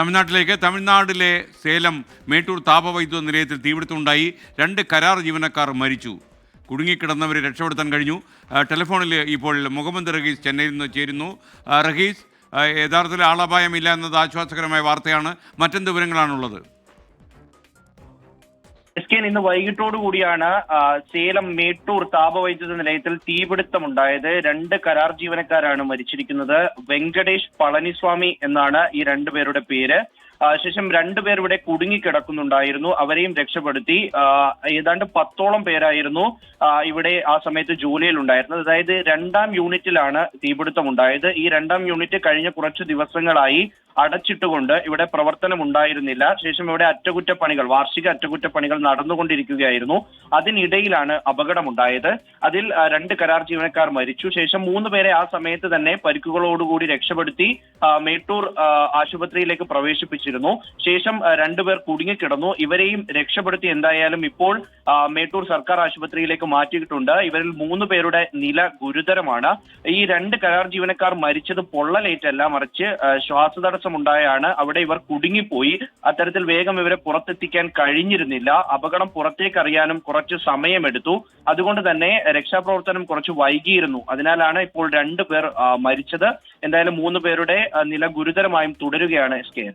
തമിഴ്നാട്ടിലേക്ക് തമിഴ്നാട്ടിലെ സേലം മേട്ടൂർ താപവൈദ്യുത നിലയത്തിൽ തീപിടുത്തമുണ്ടായി. രണ്ട് കരാർ ജീവനക്കാർ മരിച്ചു. കുടുങ്ങിക്കിടന്നവരെ രക്ഷപ്പെടുത്താൻ കഴിഞ്ഞു. ടെലിഫോണിൽ ഇപ്പോൾ മുഹമ്മദ് റഹീസ് ചെന്നൈയിൽ നിന്ന് ചേരുന്നു. റഹീസ് യഥാർത്ഥത്തിൽ ആളപായമില്ല എന്നത് ആശ്വാസകരമായ വാർത്തയാണ്. മറ്റെന്ത് വിവരങ്ങളാണുള്ളത്? എസ് കെ ഇന്ന് വൈകിട്ടോടുകൂടിയാണ് സേലം മേട്ടൂർ താപവൈദ്യുത നിലയത്തിൽ തീപിടുത്തമുണ്ടായത്. രണ്ട് കരാർ ജീവനക്കാരാണ് മരിച്ചിരിക്കുന്നത്. വെങ്കടേഷ് പളനിസ്വാമി എന്നാണ് ഈ രണ്ടുപേരുടെ പേര്. ശേഷം രണ്ടുപേർ ഇവിടെ കുടുങ്ങിക്കിടക്കുന്നുണ്ടായിരുന്നു. അവരെയും രക്ഷപ്പെടുത്തി. ഏതാണ്ട് പത്തോളം പേരായിരുന്നു ഇവിടെ ആ സമയത്ത് ജോലിയിൽ ഉണ്ടായിരുന്നത് അതായത് രണ്ടാം യൂണിറ്റിലാണ് തീപിടുത്തം ഉണ്ടായത് ഈ രണ്ടാം യൂണിറ്റ് കഴിഞ്ഞ കുറച്ച് ദിവസങ്ങളായി അടച്ചിട്ടുകൊണ്ട് ഇവിടെ പ്രവർത്തനം ഉണ്ടായിരുന്നില്ല ശേഷം ഇവിടെ അറ്റകുറ്റപ്പണികൾ വാർഷിക അറ്റകുറ്റപ്പണികൾ നടന്നുകൊണ്ടിരിക്കുകയായിരുന്നു. അതിനിടയിലാണ് അപകടമുണ്ടായത്. അതിൽ രണ്ട് കരാർ ജീവനക്കാർ മരിച്ചു. ശേഷം മൂന്ന് പേരെ ആ സമയത്ത് തന്നെ പരിക്കുകളോടുകൂടി രക്ഷപ്പെടുത്തി മേട്ടൂർ ആശുപത്രിയിലേക്ക് പ്രവേശിപ്പിച്ചിരുന്നു. ശേഷം രണ്ടുപേർ കുടുങ്ങിക്കിടന്നു. ഇവരെയും രക്ഷപ്പെടുത്തി എന്തായാലും ഇപ്പോൾ മേട്ടൂർ സർക്കാർ ആശുപത്രിയിലേക്ക് മാറ്റിയിട്ടുണ്ട്. ഇവരിൽ മൂന്ന് പേരുടെ നില ഗുരുതരമാണ്. ഈ രണ്ട് കരാർ ജീവനക്കാർ മരിച്ചത് പൊള്ളലേറ്റല്ല മറിച്ച് ആ, ശ്വാസതടസ്സമുണ്ടായാണ് അവിടെ ഇവർ കുടുങ്ങിപ്പോയി. അത്തരത്തിൽ വേഗം ഇവരെ പുറത്തെത്തിക്കാൻ കഴിഞ്ഞിരുന്നില്ല. അപകടം പുറത്തേക്ക് അറിയാനും കുറച്ച് സമയമെടുത്തു. അതുകൊണ്ട് തന്നെ രക്ഷാപ്രവർത്തനം കുറച്ച് വൈകിയിരുന്നു. അതിനാലാണ് ഇപ്പോൾ രണ്ടു പേർ മരിച്ചത്. എന്തായാലും മൂന്ന് പേരുടെ നില ഗുരുതരമായും തുടരുകയാണ് എസ് കെ